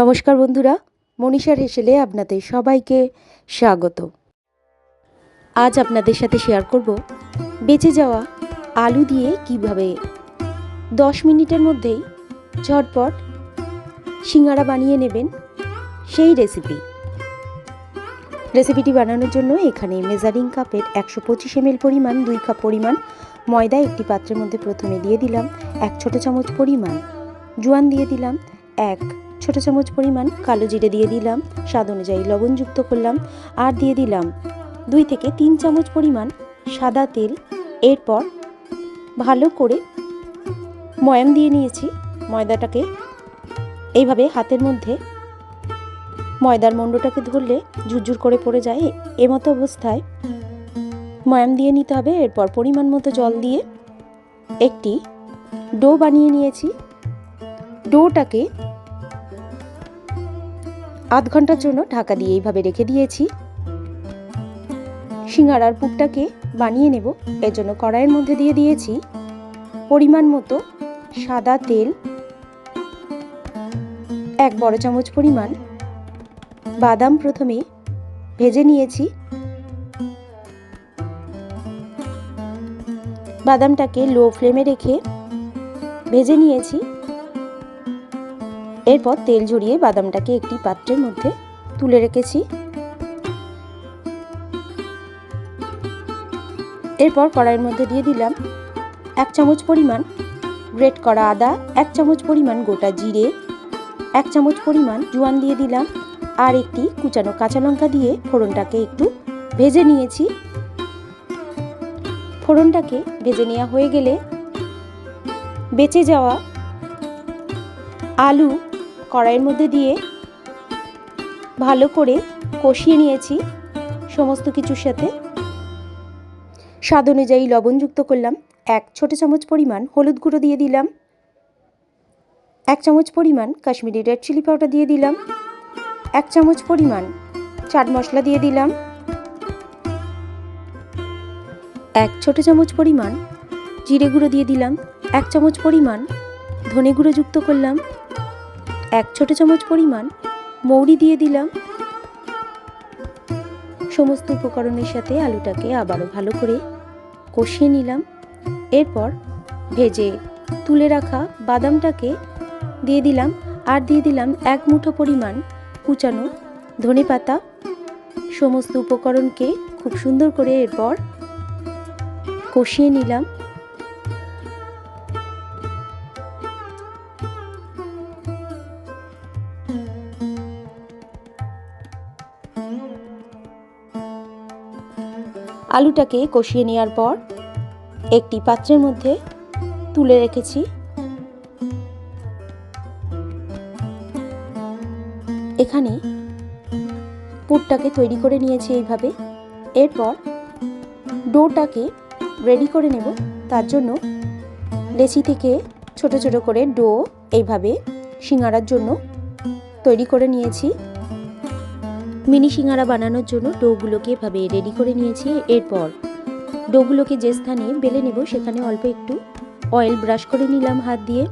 নমস্কার বন্ধুরা, মনীষার হেসেলে আপনাদের সবাইকে স্বাগত। আজ আপনাদের সাথে শেয়ার করব বেঁচে যাওয়া আলু দিয়ে কীভাবে। দশ মিনিটের মধ্যেই ঝটপট সিঙ্গারা বানিয়ে নেবেন সেই রেসিপি রেসিপিটি বানানোর জন্য এখানে মেজারিং কাপের একশো পঁচিশ এমএল পরিমাণ, দুই কাপ পরিমাণ ময়দা একটি পাত্রের মধ্যে প্রথমে দিয়ে দিলাম, এক ছোট চামচ পরিমাণ জোয়ান দিয়ে দিলাম, এক ছোট চামচ পরিমাণ কালো জিরে দিয়ে দিলাম, স্বাদ অনুযায়ী লবণ যুক্ত করলাম আর দিয়ে দিলাম দুই থেকে তিন চামচ পরিমাণ সাদা তেল। এরপর ভালো করে ময়াম দিয়ে নিয়েছি ময়দাটাকে। এইভাবে হাতের মধ্যে ময়দার মণ্ডটাকে ধরলে ঝুরঝুর করে পড়ে যায় এমতো অবস্থায় ময়াম দিয়ে নিতে হবে। এরপর পরিমাণ মতো জল দিয়ে একটি ডো বানিয়ে নিয়েছি। ডোটাকে আধ ঘণ্টার জন্য ঢাকা দিয়ে এইভাবে রেখে দিয়েছি। সিঙ্গারার পুরটাকে বানিয়ে নেব। এর জন্য কড়াইয়ের মধ্যে দিয়ে দিয়েছি পরিমাণ মতো সাদা তেল, এক বড় চামচ পরিমাণ বাদাম প্রথমে ভেজে নিয়েছি। বাদামটাকে লো ফ্লেমে রেখে ভেজে নিয়েছি। এরপর তেল ঝরিয়ে বাদামটাকে একটি পাত্রের মধ্যে তুলে রেখেছি। এরপর কড়াইয়ের মধ্যে দিয়ে দিলাম এক চামচ পরিমাণ গ্রেট করা আদা, এক চামচ পরিমাণ গোটা জিরে, এক চামচ পরিমাণ জোয়ান দিয়ে দিলাম আর একটি কুচানো কাঁচা লঙ্কা দিয়ে ফোড়নটাকে একটু ভেজে নিয়েছি। ফোড়নটাকে ভেজে নেওয়া হয়ে গেলে বেঁচে যাওয়া আলু কড়াইয়ের মধ্যে দিয়ে ভালো করে কষিয়ে নিয়েছি সমস্ত কিছুর সাথে। স্বাদ অনুযায়ী লবণ যুক্ত করলাম। এক ছোট চামচ পরিমাণ হলুদ গুঁড়ো দিয়ে দিলাম। এক চামচ পরিমাণ কাশ্মীরি রেড চিলি পাউডার দিয়ে দিলাম। এক চামচ পরিমাণ চাট মশলা দিয়ে দিলাম। এক ছোট চামচ পরিমাণ জিরে গুঁড়ো দিয়ে দিলাম। এক চামচ পরিমাণ ধনে গুঁড়ো যুক্ত করলাম। এক ছোট চামচ পরিমাণ মৌরি দিয়ে দিলাম। সমস্ত উপকরণের সাথে আলুটাকে আবারও ভালো করে কষিয়ে নিলাম। এরপর ভেজে তুলে রাখা বাদামটাকে দিয়ে দিলাম আর দিয়ে দিলাম এক মুঠো পরিমাণ কুচানো ধনে পাতা। সমস্ত উপকরণকে খুব সুন্দর করে এরপর কষিয়ে নিলাম। আলুটাকে কষিয়ে নেওয়ার পর একটি পাত্রের মধ্যে তুলে রেখেছি। এখানে পুরটাকে তৈরি করে নিয়েছি এইভাবে। এরপর ডোটাকে রেডি করে নেব। তার জন্য লেচি থেকে ছোট ছোট করে ডো এইভাবে সিঙ্গারার জন্য তৈরি করে নিয়েছি। মিনি সিঙ্গারা বানানোর জন্য ডোগুলোকে এভাবে রেডি করে নিয়েছি এরপর। ডোগুলোকে যে স্থানে বেলে নেব সেখানে অল্প একটু অয়েল ব্রাশ করে নিলাম হাত দিয়ে।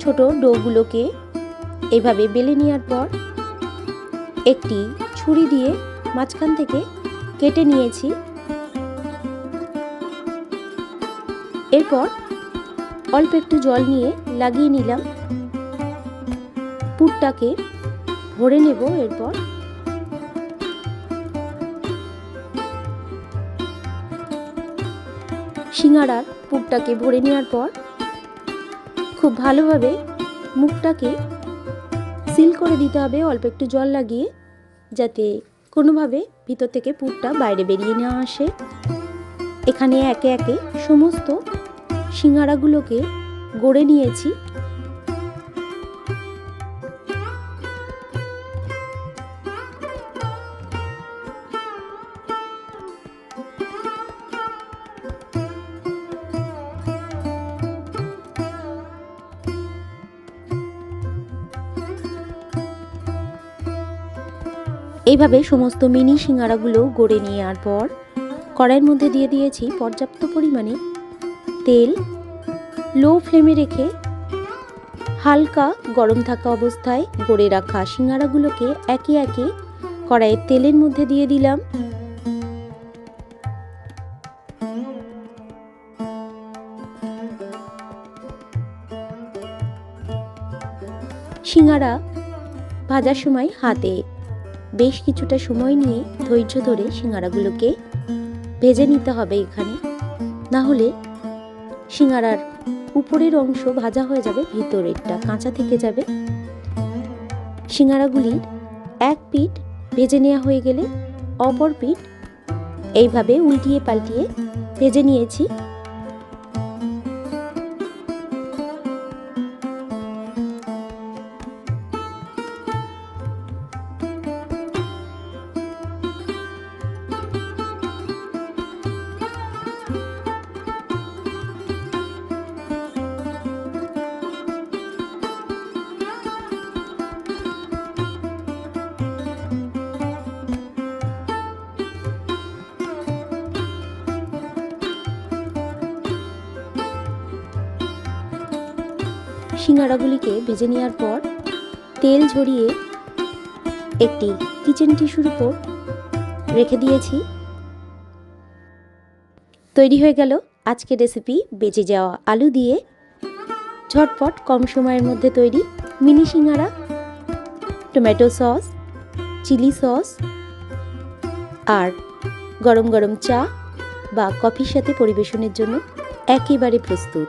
ছোট ডোগুলোকে এভাবে বেলে নেওয়ার পর একটি ছুরি দিয়ে মাঝখান থেকে কেটে নিয়েছি। এরপর অল্প একটু জল নিয়ে লাগিয়ে নিলাম। পুরটাকে ভরে নেব এরপর। সিঙ্গারার পুরটাকে ভরে নেওয়ার পর খুব ভালোভাবে মুখটাকে সিল করে দিতে হবে, অল্প একটু জল লাগিয়ে, যাতে কোনোভাবে ভিতর থেকে পুরটা বাইরে বেরিয়ে নেওয়া আসে। এখানে একে একে সমস্ত সিঙ্গারাগুলোকে গড়ে নিয়েছি। এইভাবে সমস্ত মিনি সিঙ্গারাগুলো গড়ে নেওয়ার পর কড়াইয়ের মধ্যে দিয়ে দিয়েছি পর্যাপ্ত পরিমাণে তেল, লো ফ্লেমে রেখে হালকা গরম থাকা অবস্থায় গড়ে রাখা সিঙ্গারাগুলোকে একে একে কড়াইয়ের তেলের মধ্যে দিয়ে দিলাম। সিঙ্গারা ভাজার সময় হাতে বেশ কিছুটা সময় নিয়ে ধৈর্য ধরে সিঙ্গারাগুলোকে ভেজে নিতে হবে এখানে। না হলে সিঙ্গারার উপরের অংশ ভাজা হয়ে যাবে, ভিতরেরটা কাঁচা থেকে যাবে। সিঙ্গারাগুলির এক পিঠ ভেজে নেওয়া হয়ে গেলে অপর পিঠ এইভাবে উল্টিয়ে পাল্টিয়ে ভেজে নিয়েছি। সিঙ্গারাগুলিকে ভেজে নেওয়ার পর তেল ঝরিয়ে একটি কিচেন টিস্যুর উপর রেখে দিয়েছি। তৈরি হয়ে গেল আজকের রেসিপি বেঁচে যাওয়া আলু দিয়ে ঝটপট কম সময়ের মধ্যে তৈরি mini singara, tomato sauce, chilli sauce আর গরম গরম চা বা কফির সাথে পরিবেশনের জন্য একেবারে প্রস্তুত।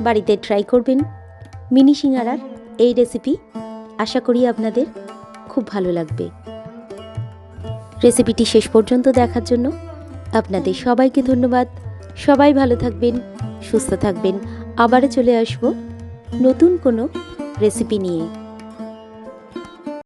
বাড়িতে ট্রাই করবেন। মিনি সিঙ্গারার এই রেসিপি আশা করি আপনাদের খুব ভালো লাগবে। রেসিপিটি শেষ পর্যন্ত দেখার জন্য আপনাদের সবাইকে ধন্যবাদ। সবাই ভালো থাকবেন, সুস্থ থাকবেন। আবারও চলে আসব নতুন কোনো রেসিপি নিয়ে।